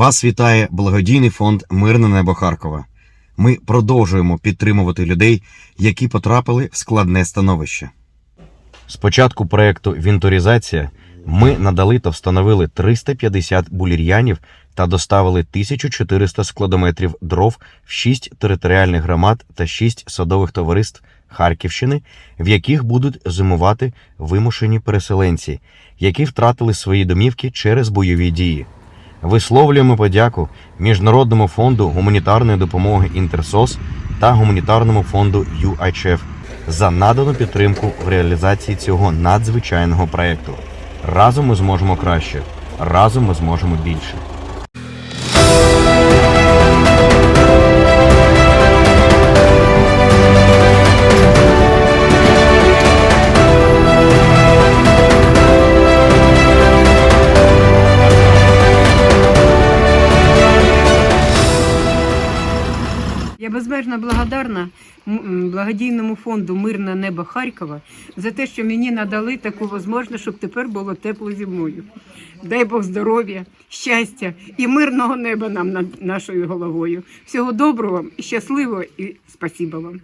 Вас вітає благодійний фонд Мирне небо Харкова. Ми продовжуємо підтримувати людей, які потрапили в складне становище. З початку проекту Вінторізація ми надали та встановили 350 булір'янів та доставили 1400 складометрів дров в 6 територіальних громад та 6 садових товариств Харківщини, в яких будуть зимувати вимушені переселенці, які втратили свої домівки через бойові дії. Висловлюємо подяку Міжнародному фонду гуманітарної допомоги Інтерсос та гуманітарному фонду UHF за надану підтримку в реалізації цього надзвичайного проекту. Разом ми зможемо краще, разом ми зможемо більше. Я безмежно благодарна благодійному фонду Мирне небо Харкова за те, що мені надали таку можливість, щоб тепер було тепло зимою. Дай Бог здоров'я, щастя і мирного неба нам над нашою головою. Всього доброго, щасливого і спасіба вам.